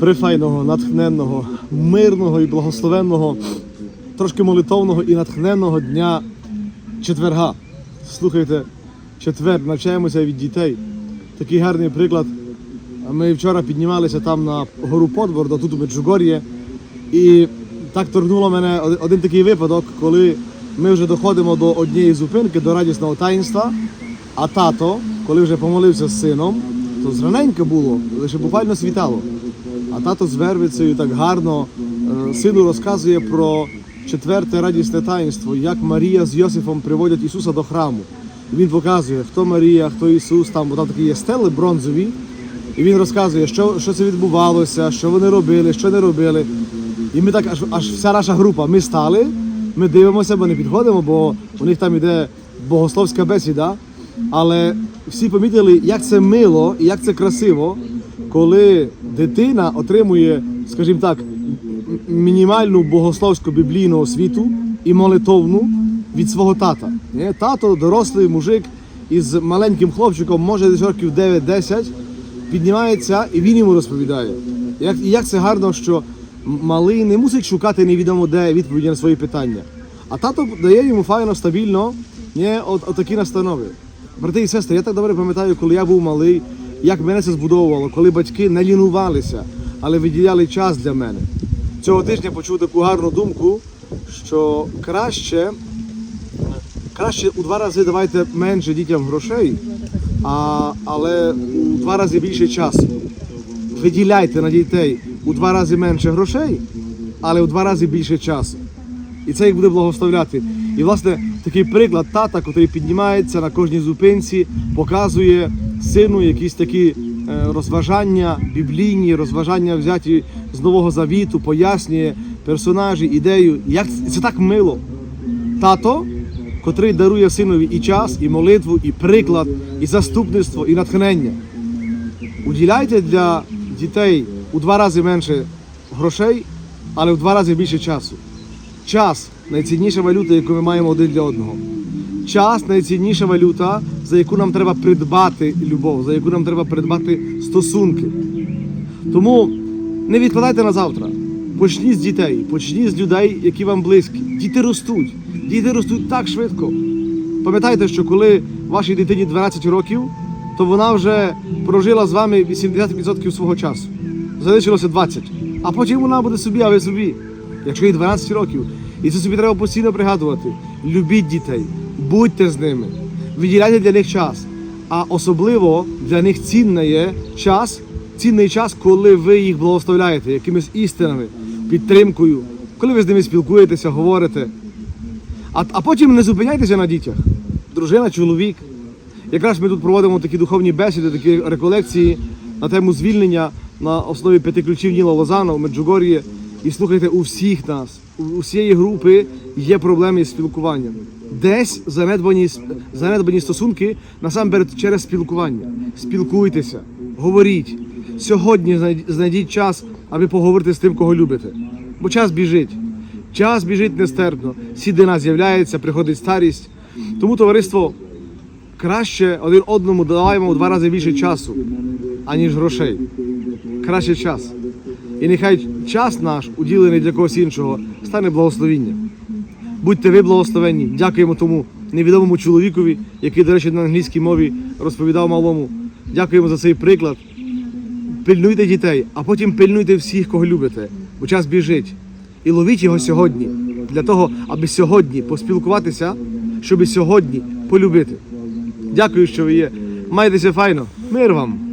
прифайного, натхненного, мирного і благословенного, трошки молитовного і натхненного дня четверга. Слухайте, четвер, навчаємося від дітей. Такий гарний приклад. Ми вчора піднімалися там на гору Подворда, тут у Меджугор'ї, і так торкнуло мене один такий випадок, коли ми вже доходимо до однієї зупинки, до радісного таїнства, а тато, коли вже помолився з сином, то зраненько було, лише буквально світало. А тато з вервицею так гарно е, сину розказує про четверте радісне таїнство, як Марія з Йосифом приводять Ісуса до храму. Він показує, хто Марія, хто Ісус, там, бо там такі є стели бронзові. І він розказує, що, що це відбувалося, що вони робили, що не робили. І ми так аж, аж вся наша група, ми стали, ми дивимося, бо не підходимо, бо у них там іде богословська бесіда. Але всі помітили, як це мило і як це красиво, коли дитина отримує, скажімо так, мінімальну богословську біблійну освіту і молитовну від свого тата. Тато, дорослий мужик із маленьким хлопчиком, може десь років 9-10, піднімається і він йому розповідає. Як, як це гарно, що малий не мусить шукати невідомо де відповіді на свої питання. А тато дає йому файно, стабільно ні, от, от такі настанови. Брати і сестри, я так добре пам'ятаю, коли я був малий, як мене це збудовувало, коли батьки не лінувалися, але виділяли час для мене. Цього тижня почув таку гарну думку, що краще, краще у два рази давайте менше дітям грошей, а, але у два рази більше часу. Виділяйте на дітей у два рази менше грошей, але у два рази більше часу. І це їх буде благословляти. І власне такий приклад тата, який піднімається на кожній зупинці, показує сину якісь такі е, розважання біблійні, розважання взяті з Нового Завіту, пояснює персонажі, ідею. Як це- так мило. Тато, котрий дарує синові і час, і молитву, і приклад, і заступництво, і натхнення. Уділяйте для дітей у два рази менше грошей, але в два рази більше часу. Час найцінніша валюта, яку ми маємо один для одного. Час найцінніша валюта, за яку нам треба придбати любов, за яку нам треба придбати стосунки. Тому не відкладайте на завтра. Почніть з дітей, почніть з людей, які вам близькі. Діти ростуть. Діти ростуть так швидко. Пам'ятайте, що коли вашій дитині 12 років, то вона вже прожила з вами 80% свого часу. Залишилося 20. А потім вона буде собі, а ви собі. Якщо їй 12 років. І це собі треба постійно пригадувати. Любіть дітей, будьте з ними, виділяйте для них час. А особливо для них цінний є час, цінний час, коли ви їх благословляєте якимись істинами, підтримкою, коли ви з ними спілкуєтеся, говорите. А, а потім не зупиняйтеся на дітях. Дружина, чоловік. Якраз ми тут проводимо такі духовні бесіди, такі реколекції на тему звільнення на основі п'яти ключів Ніла Лозана в Меджугор'ї. І слухайте, у всіх нас, усієї групи є проблеми з спілкуванням. Десь занедбані, занедбані стосунки насамперед через спілкування. Спілкуйтеся, говоріть. Сьогодні знайдіть час, аби поговорити з тим, кого любите. Бо час біжить. Час біжить нестерпно. Сідина з'являється, приходить старість. Тому товариство краще один одному даваємо у два рази більше часу, аніж грошей. Краще час. І нехай час наш, уділений для когось іншого, стане благословінням. Будьте ви благословенні. Дякуємо тому невідомому чоловікові, який, до речі, на англійській мові розповідав малому. Дякуємо за цей приклад. Пильнуйте дітей, а потім пильнуйте всіх, кого любите, бо час біжить. І ловіть його сьогодні, для того, аби сьогодні поспілкуватися, щоб сьогодні полюбити. Дякую, що ви є. Майтеся файно. Мир вам!